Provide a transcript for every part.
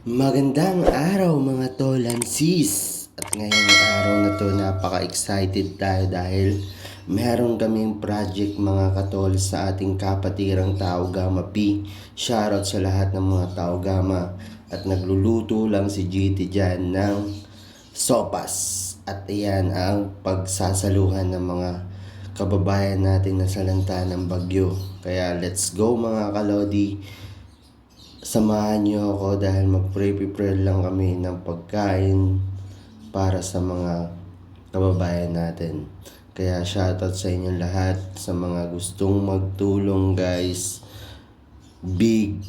Magandang araw mga tol and sis! At ngayong araw na to napaka-excited tayo dahil meron kaming project mga katol sa ating kapatirang Tao Gama P. Shoutout sa lahat ng mga Tao Gama at nagluluto lang si GT dyan ng sopas. At iyan ang pagsasaluhan ng mga kababayan natin na salanta ng bagyo. Kaya let's go mga kalodi! Samahan niyo ako dahil mag-prepare lang kami ng pagkain para sa mga kababayan natin. Kaya shoutout sa inyo lahat sa mga gustong magtulong guys. Big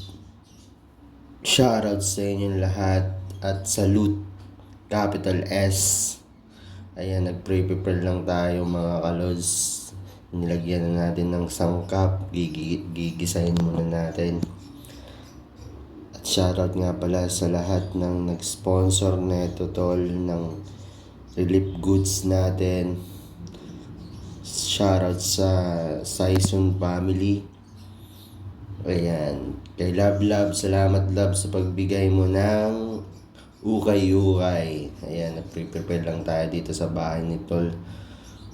shoutout sa inyo lahat at salute capital S. Ayan, nag-prepare lang tayo mga kalods. Nilagyan na natin ng sangkap. Gigi- gigisahin muna natin. Shoutout nga pala sa lahat ng nag-sponsor na ito tol ng relief goods natin. Shoutout sa Saison family. Ayan. Kay Love Love, salamat Love sa pagbigay mo ng ukay-ukay. Ayan, nag-prepare lang tayo dito sa bahay ni Tol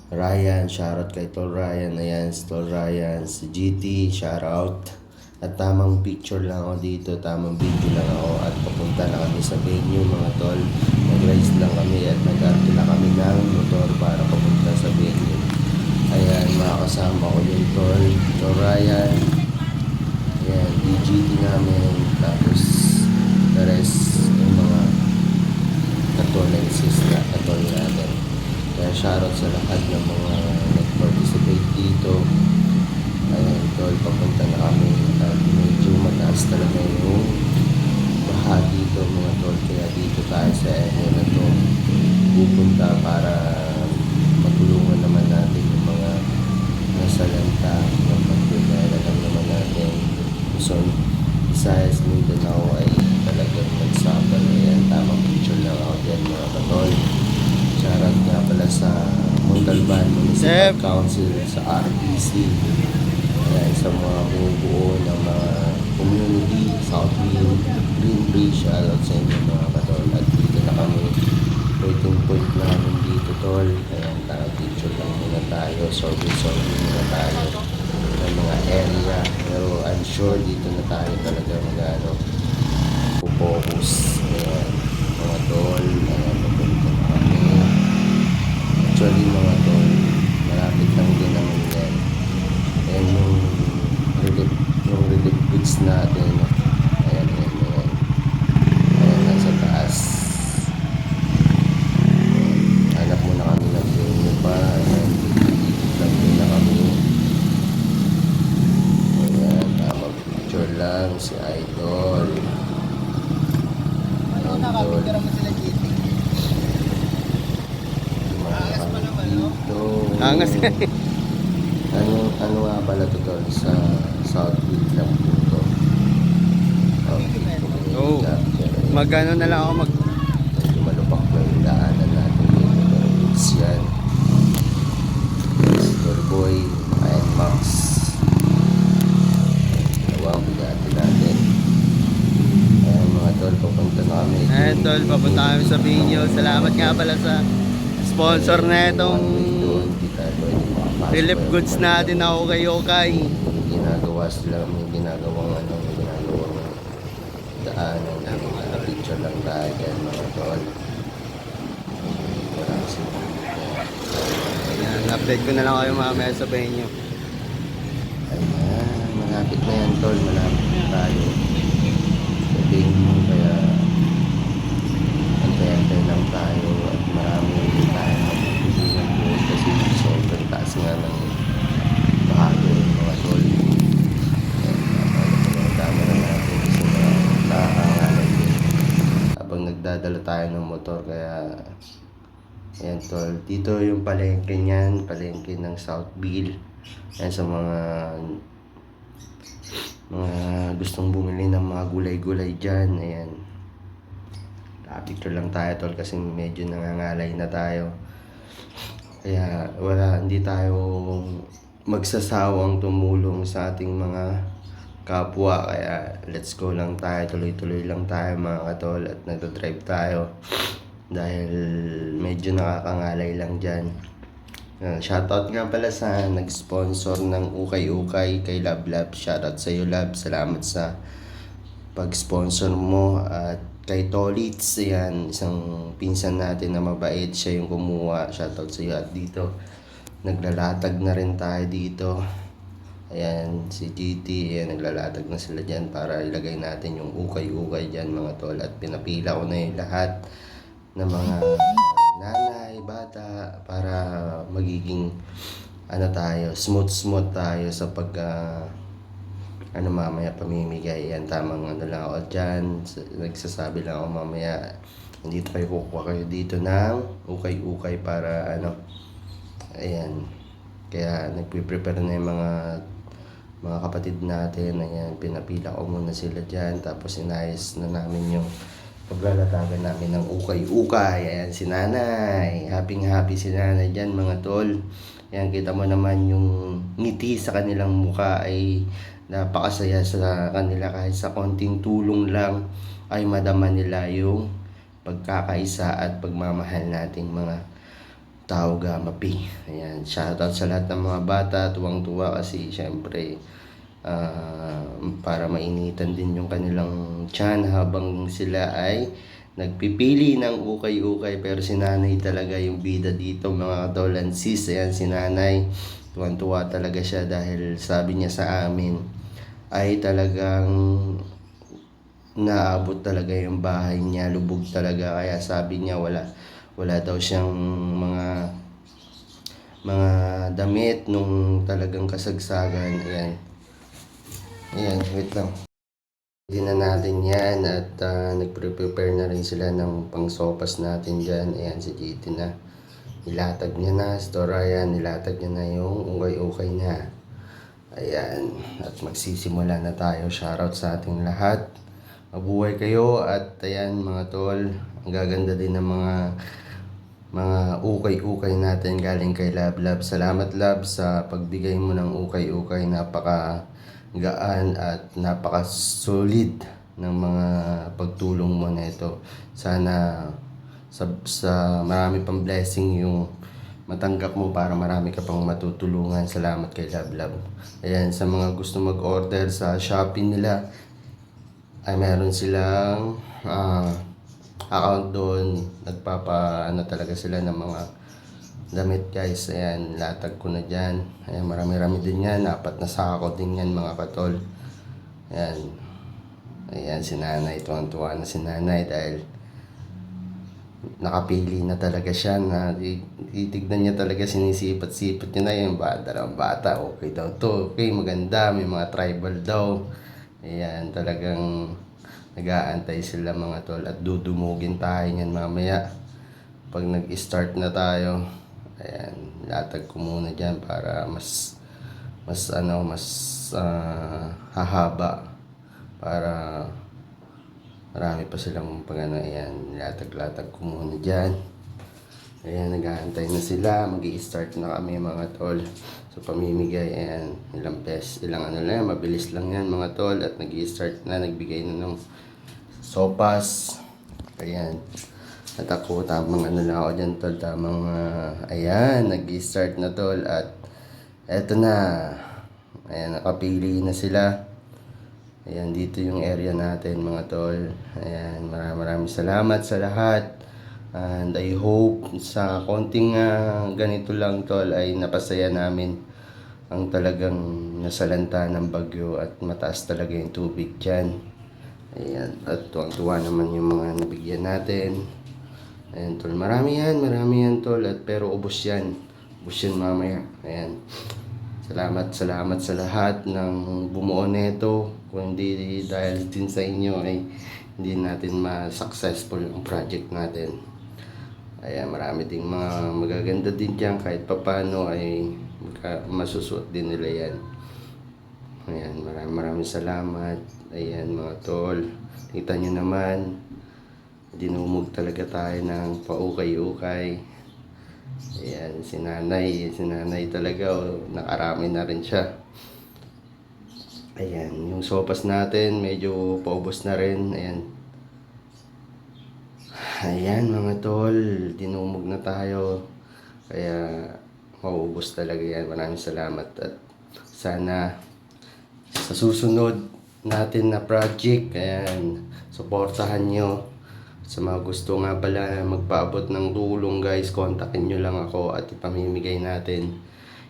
Ryan. Shoutout kay Tol Ryan. Ayan, si Tol Ryan. Si GT, shoutout. At tamang picture lang ako dito, tamang video lang ako at papunta na kami sa venue mga tol. Nag-rise lang kami at nag na kami ng motor para papunta sa venue. Ayan, mga kasama ko yung tol, tol Ryan. Ayan, DGT namin. Tapos, the rest, yung mga katolensis na katol natin. Kaya shoutout sa lahat ng mga nag-participate dito. Ayan, tol, papunta na kami at medyo mataas talaga yung baha dito mga tol. Kaya dito tayo sa area na to pupunta para matulungan naman natin yung mga nasalanta ng pagpinala lang naman natin. So, Visayas Mindanao ay talagang nagsapa na yan. Tamang picture lang ako dyan mga katol. Shoutout nga pala sa Montalban Sep. Council sa RPC. Ayan, sa mga bumubuo ng mga community, Southfield, Greenbridge, shoutout sa inyo mga katol. At dito na kami, waiting point namin dito tol. Ayan, tara picture lang muna tayo, sorry-sorry muna tayo ng mga area. Pero I'm sure dito na tayo talaga mag-ano, focus. Ayan, mga tol, ayan, papunta na kami. Actually mga tol, malapit lang din naman yan. Ayan yung relief, yung relief goods natin. Ayan, ayan, ayan. Ayan, nasa taas. Ayan, Hanap muna kami ng venue pa. Ayan, lang muna kami. Ayan, tama picture lang si Idol. Ano nakapitira mo sila GT? Angas pa naman, no? Angas nga ano, ano nga pala to tol sa Southfield lang po to. Southfield Magano na lang ako mag... Medyo malupak na yung daanan natin dito. Pero goods yan. Store Boy, and Max. Dalawa ang bigati natin. Ayan mga tol, papunta na kami. Tol, papunta kami sa Binyo. Salamat nga pala sa sponsor na itong relief goods natin na okay okay. May ginagawa sila, may ginagawang ano, may ginagawang daanan namin. Naka-picture lang tayo dyan mga tol. Wala kasi Ayan, update ko na lang kayo mamaya sa Binyo. Ayan, malapit na yan tol, malapit na tayo. Sabihin mo kaya antay-antay lang tayo at marami rin tayo magpipilihan po kasi sobrang taas nga ng bahagi mga tol. Habang nagdadala tayo ng motor kaya Ayan tol, dito yung palengke niyan, palengke ng Southville. Ayan sa mga mga gustong bumili ng mga gulay-gulay dyan. Ayan. Picture lang tayo tol kasi medyo nangangalay na tayo. Kaya wala, hindi tayo magsasawang tumulong sa ating mga kapwa. Kaya let's go lang tayo, tuloy-tuloy lang tayo mga katol at nagdodrive tayo. Dahil medyo nakakangalay lang dyan. Uh, shoutout nga pala sa nag-sponsor ng Ukay-Ukay kay Lab Lab. Shoutout sa iyo Lab. Salamat sa pag-sponsor mo at kay Tolitz, yan, isang pinsan natin na mabait, siya yung kumuha. Shoutout sa iyo at dito. Naglalatag na rin tayo dito. Ayan, si GT, ayan, naglalatag na sila dyan para ilagay natin yung ukay-ukay dyan mga tol. At pinapila ko na yung lahat ng mga nanay, bata, para magiging ano tayo, smooth-smooth tayo sa pag ah, ano mamaya pamimigay. Yan, tamang ano lang ako dyan. Nagsasabi lang ako mamaya, hindi tayo kukuha kayo dito ng ukay-ukay para ano, ayan. Kaya nagpe-prepare na yung mga mga kapatid natin. Ayan, pinapila ko muna sila dyan. Tapos inayos na namin yung paglalatagan namin ng ukay-ukay. Ayan, si nanay. Happy-happy si nanay dyan, mga tol. Ayan, kita mo naman yung ngiti sa kanilang muka ay napakasaya sa kanila kahit sa konting tulong lang ay madama nila yung pagkakaisa at pagmamahal nating mga tao gamapi. Ayan, shoutout sa lahat ng mga bata, tuwang-tuwa kasi syempre ah, para mainitan din yung kanilang tiyan habang sila ay nagpipili ng ukay-ukay. Pero si nanay talaga yung bida dito mga katolan sis. Ayan si nanay tuwan-tuwa talaga siya dahil sabi niya sa amin ay talagang naabot talaga yung bahay niya lubog talaga. Kaya sabi niya wala wala daw siyang mga mga damit nung talagang kasagsagan. Ayan ayan wait lang hindi na natin yan at ah, nagpre-prepare na rin sila ng pangsopas natin dyan. Ayan si GT na. Nilatag niya na, Store yan, nilatag niya na yung ukay-ukay na. Ayan, at magsisimula na tayo. Shoutout sa ating lahat. Mabuhay kayo at ayan mga tol, ang gaganda din ng mga mga ukay-ukay natin galing kay Lab Lab. Salamat Lab sa pagbigay mo ng ukay-ukay. Napaka gaan at napaka solid ng mga pagtulong mo na ito. Sana sa, sa marami pang blessing yung matanggap mo para marami ka pang matutulungan. Salamat kay Lab Lab. Ayan, sa mga gusto mag-order sa Shopee nila, ay meron silang ah, account doon. Nagpapa, ano talaga sila ng mga damit guys. Ayan, latag ko na dyan. Ayan, marami-rami din yan. Apat na sako din yan mga katol. Ayan. Ayan, si nanay. Tuwang-tuwa na si nanay dahil nakapili na talaga siya na titignan niya talaga sinisipat-sipat niya na yung bata dalawang bata okay daw to okay maganda may mga tribal daw ayan talagang nag-aantay sila mga tol at dudumugin tayo niyan mamaya pag nag-start na tayo ayan latag ko muna dyan para mas mas ano mas ah, hahaba. Para marami pa silang pag ano ayan latag-latag ko muna dyan. Ayan naghahantay na sila. Mag start na kami mga tol. So pamimigay ayan ilang pes ilang ano lang mabilis lang yan mga tol. At nag start na nagbigay na ng sopas. Ayan at ako tamang ano lang ako dyan tol tamang ah, ayan nag start na tol at eto na ayan nakapili na sila Ayan, dito yung area natin mga tol. Ayan, maraming maraming salamat sa lahat. And I hope sa konting ah, ganito lang tol ay napasaya namin ang talagang nasalanta ng bagyo at mataas talaga yung tubig dyan. Ayan, at tuwang-tuwa naman yung mga nabigyan natin. Ayan tol, marami yan, marami yan tol. At pero ubos yan. Ubos yan mamaya. Ayan. Salamat, salamat sa lahat ng bumuo nito. Kung hindi dahil din sa inyo ay hindi natin ma-successful ang project natin. Ayan, marami ding mga magaganda din dyan kahit papano ay masusuot din nila yan. Ayan, maraming maraming salamat. Ayan mga tol. Kita nyo naman, dinumog talaga tayo ng paukay-ukay. Ayan, si nanay, si nanay talaga, oh, nakarami na rin siya. Ayan, yung sopas natin medyo paubos na rin. Ayan. Ayan mga tol, dinumog na tayo. Kaya mauubos talaga yan. Maraming salamat at sana sa susunod natin na project, ayan, suportahan nyo. Sa mga gusto nga pala magpaabot ng tulong guys, kontakin nyo lang ako at ipamimigay natin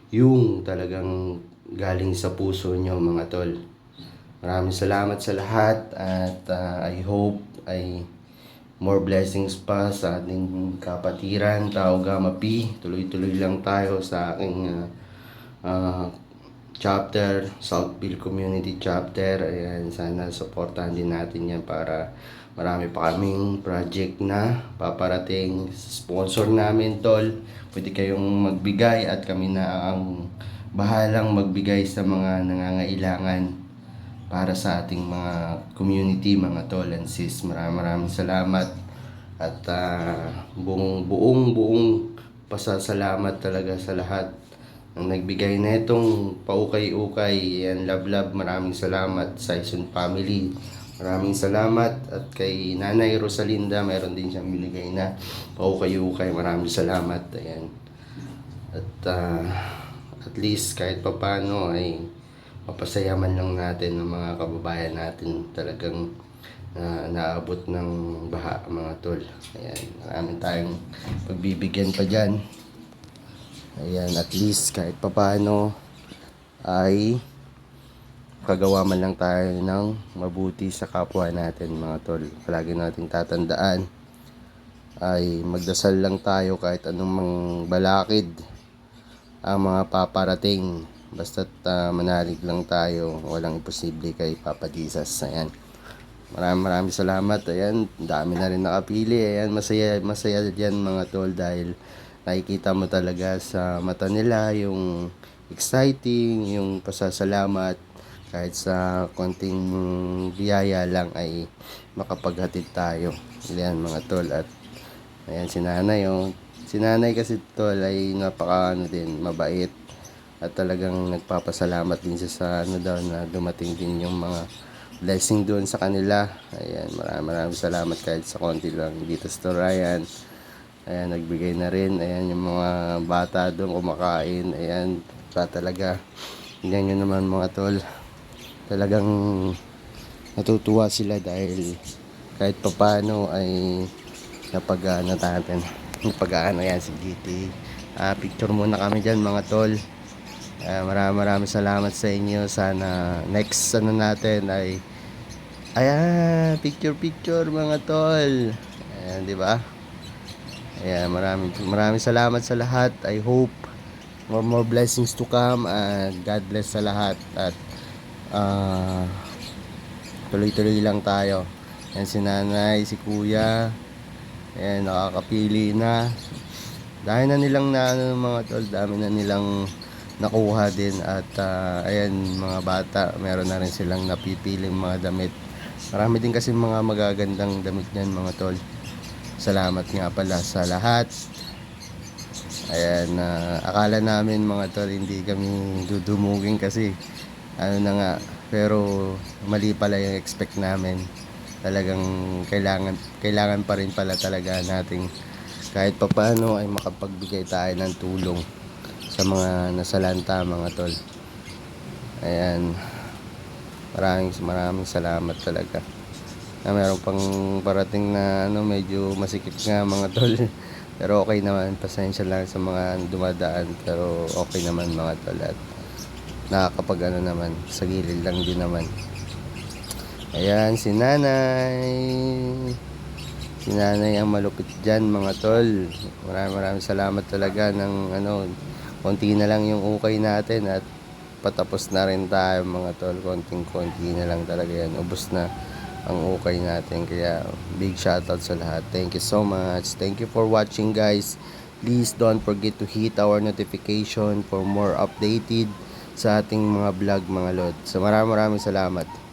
yung talagang galing sa puso nyo mga tol. Maraming salamat sa lahat at ah, I hope ay more blessings pa sa ating kapatiran, Tao Gama P. Tuloy-tuloy lang tayo sa aking ah, ah, chapter, Southville Community Chapter. Ayan, sana supportahan din natin yan para marami pa kaming project na paparating. Sponsor namin, Tol. Pwede kayong magbigay at kami na ang bahalang magbigay sa mga nangangailangan para sa ating mga community, mga tol and sis. Maraming maraming salamat at ah, buong buong buong pasasalamat talaga sa lahat ang nagbigay na itong paukay-ukay. Yan, love love. Maraming salamat sa Ison family. Maraming salamat at kay Nanay Rosalinda, mayroon din siyang binigay na paukay-ukay. Maraming salamat. Ayan. At ah, at least kahit papano ay mapasayaman lang natin ng mga kababayan natin talagang na naabot ng baha mga tol. Ayan, marami tayong pagbibigyan pa dyan. Ayan, at least kahit papano ay kagawa man lang tayo ng mabuti sa kapwa natin mga tol. Palagi natin tatandaan ay magdasal lang tayo kahit anong mang balakid ang mga paparating. Basta't ah, manalig lang tayo, walang imposible kay Papa Jesus. Ayan. Maraming maraming salamat. Ayan, dami na rin nakapili. Ayan, masaya masaya diyan mga tol dahil nakikita mo talaga sa mata nila yung exciting, yung pasasalamat kahit sa konting biyaya lang ay makapaghatid tayo. Ayan mga tol at ayan si nanay oh. Si nanay kasi tol ay napaka ano din, mabait at talagang nagpapasalamat din siya sa ano daw na dumating din yung mga blessing doon sa kanila. Ayan, maraming maraming salamat kahit sa konti lang dito sa Ryan. Ayan, nagbigay na rin. Ayan, yung mga bata doon kumakain. Ayan, pa talaga. Tingnan nyo naman mga tol. Talagang natutuwa sila dahil kahit papano ay napag-ano natin. Napag-ano yan si GT. Ah, picture muna kami dyan mga tol. Ah, maraming maraming salamat sa inyo. Sana next ano natin ay ayan, picture picture mga tol. Ayan, di ba? Ayan, maraming maraming salamat sa lahat. I hope more more blessings to come and God bless sa lahat at ah, tuloy-tuloy lang tayo. Ayan si nanay, si kuya. Ayan, nakakapili na. Dahil na nilang na ano, mga tol, dami na nilang nakuha din at ah, ayan mga bata, meron na rin silang napipiling mga damit. Marami din kasi mga magagandang damit niyan mga tol. Salamat nga pala sa lahat. Ayan, ah, akala namin mga tol hindi kami dudumugin kasi ano na nga, pero mali pala yung expect namin. Talagang kailangan kailangan pa rin pala talaga nating kahit papaano ay makapagbigay tayo ng tulong sa mga nasalanta mga tol. Ayan. Maraming maraming salamat talaga. Na meron pang parating na ano medyo masikip nga mga tol. Pero okay naman, pasensya lang sa mga dumadaan pero okay naman mga tol at nakakapag ano naman, sa gilid lang din naman. Ayan, si nanay. Si nanay ang malupit dyan mga tol. Maraming maraming salamat talaga ng ano, konti na lang yung ukay natin at patapos na rin tayo mga tol. Konting konti na lang talaga yan. Ubus na ang ukay natin. Kaya big shoutout sa lahat. Thank you so much. Thank you for watching guys. Please don't forget to hit our notification for more updated sa ating mga vlog mga lod. So maraming maraming salamat.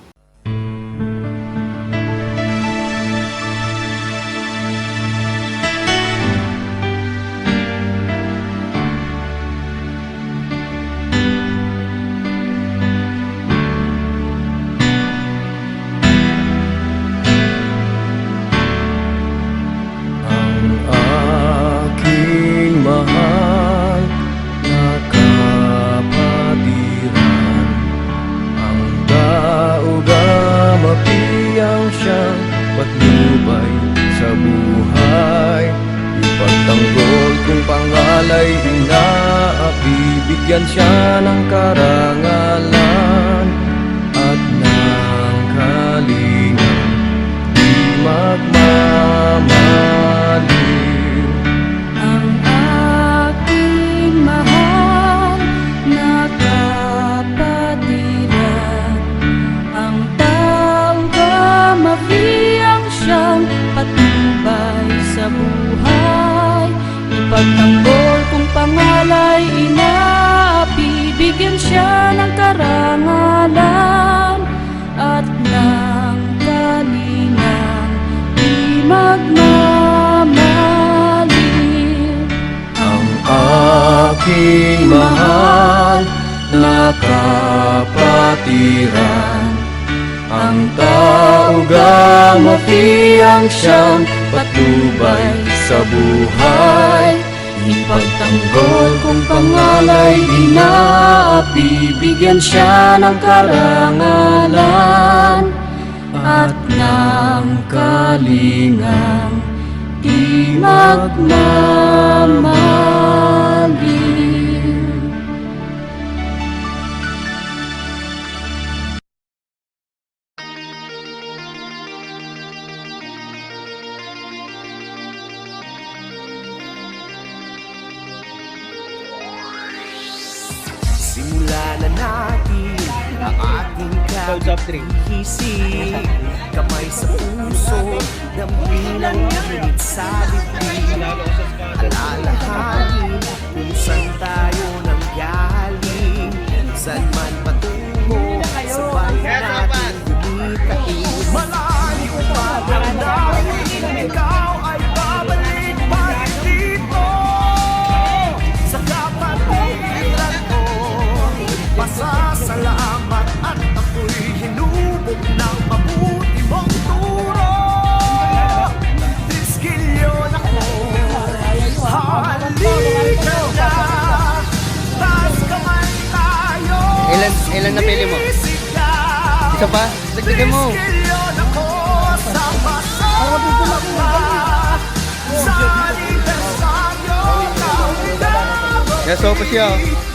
pagtanggol kung pangalay inapi Bigyan siya ng karangalan at ng kaninang di magmamaling Ang aking mahal na kapatiran Ang tao gamati ang siyang patubay sa buhay. Pagtanggol kong pangalay di na Bibigyan siya ng karangalan At ng kalingang Di magmamahal yung napili mo? Isa pa? Dagdagan mo. Yes, so pa siya. Oh.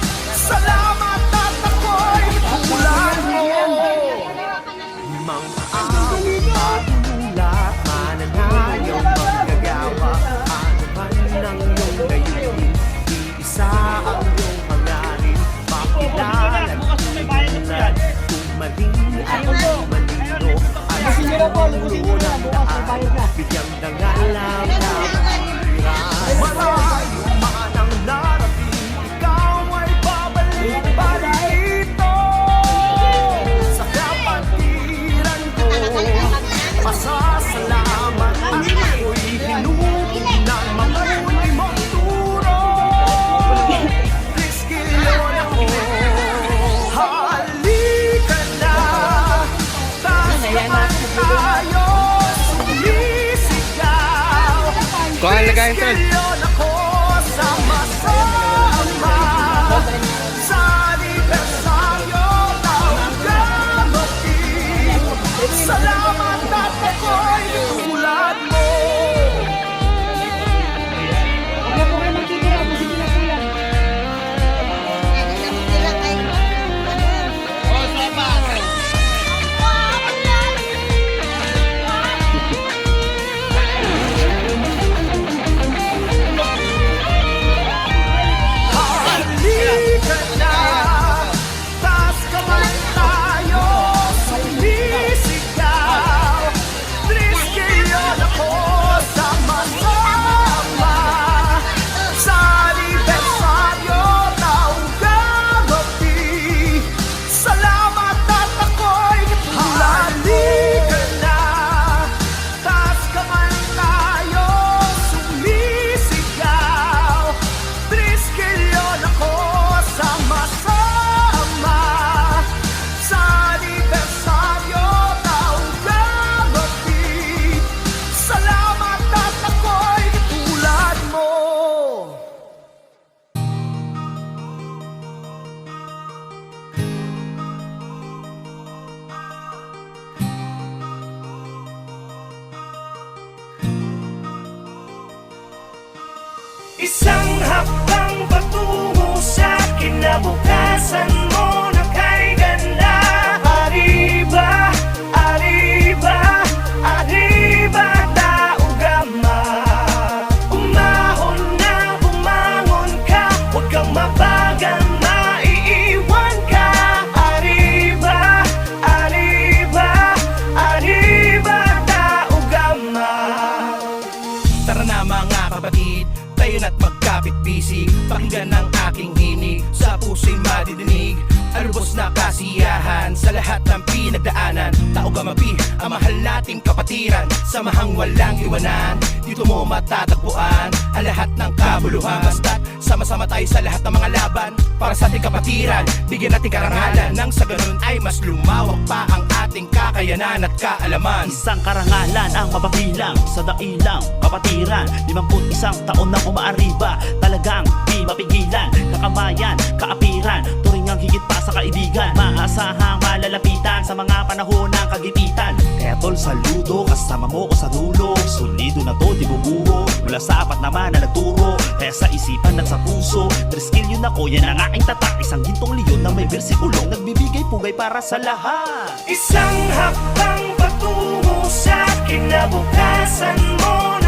Sa lahat ng pinagdaanan. Tao gamapi, ang mahal nating kapatiran. Samahang walang iwanan, dito mo matatagpuan Ang lahat ng kabuluhan. Basta't sama-sama tayo sa lahat ng mga laban. Para sa ating kapatiran, bigyan natin karangalan. Nang sa ganun ay mas lumawak pa ang ating kakayanan at kaalaman. Isang karangalan ang mapabilang sa dailang kapatiran. 51 taon na umaariba Talagang di mapigilan. Kakamayan, kaapiran Turingang higit pa sa kaibigan. Maasahang malalapitan sa mga panahon ng kagipitan. Kaya tol saludo kasama mo ko sa dulo. Solido na to di bubuho Mula sa apat naman na nagturo. Kaya sa isipan at sa puso Triskill yun ako. Yan ang aking tatak. Isang gintong leon na may bersikulong Nagbibigay pugay para sa lahat. Isang hakbang patungo sa kinabukasan mo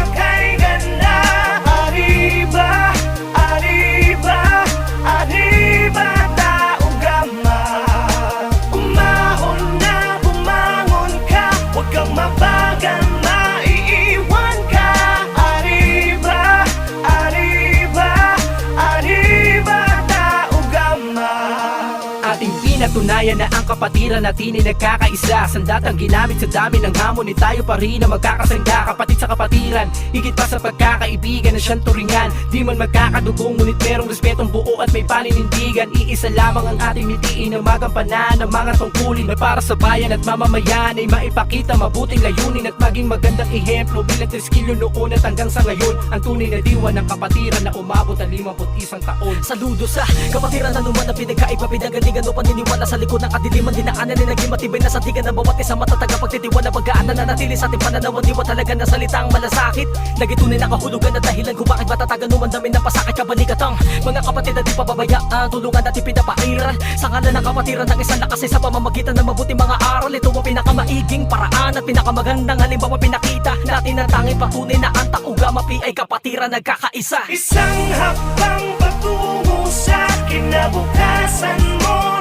kapatiran natin ay nagkakaisa. Sandatang ginamit sa dami ng hamon ni tayo pa rin na magkakasangga. Kapatid sa kapatiran, higit pa sa pagkakaibigan na siyang turingan. Di man magkakadugong ngunit merong respetong buo at may paninindigan. Iisa lamang ang ating mitiin na magampanan ng mga tungkulin. Na para sa bayan at mamamayan ay maipakita mabuting layunin At maging magandang ehemplo bilang triskilyo noon at hanggang sa ngayon. Ang tunay na diwa ng kapatiran na umabot ang 51 taon. Saludo sa kapatiran na naman na pinagkaiba Pinagalingan o paniniwala sa likod ng kadiliman Dinaanan ni naging matibay na sandigan ng bawat isang matataga Pagtitiwala. Pagkaan na nanatili sa ating pananaw Ang diwa talaga na salitang malasakit? Nagitunay na kahulugan at dahilan kung bakit matatagan Numandamin ng pasakit. Kabalikatang Mga kapatid na di pababayaan Tulungan at ipinapairal. Sa ngalan ng kapatiran ng isang lakas sa pamamagitan ng mabuting mga aral. Ito ang pinakamaiging paraan At pinakamagandang halimbawa pinakita Natin ang tanging patunay na ang taugamapi ay kapatiran nagkakaisa. Isang hakbang patungo sa kinabukasan mo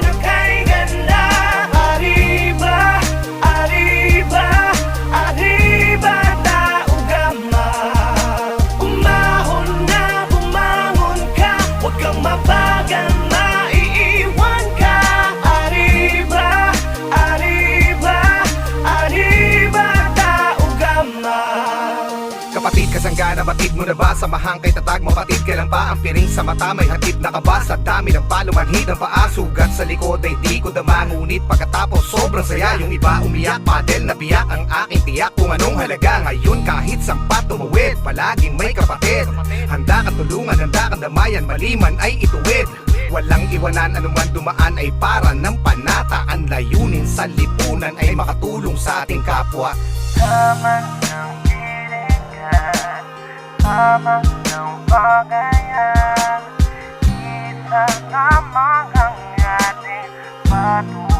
Kapatid, kasanggana, batid mo na ba? Samahang kay tatag, mapatid kailan pa Ang piring sa mata, may hatid na kabas Sa dami ng palumanhid ng paa sa likod ay di ko dama. Ngunit pagkatapos sobrang saya. Yung iba umiyak, padel na biyak. Ang aking tiyak kung anong halaga. Ngayon kahit sampat tumawid. Palaging may kapatid. Handa kang tulungan, handa kang damayan. Maliman ay ituwid. Walang iwanan anuman dumaan ay para ng panata. Ang layunin sa lipunan ay makatulong sa ating kapwa. Tama ng lamang ng bagayan Isa lamang ang ating patuloy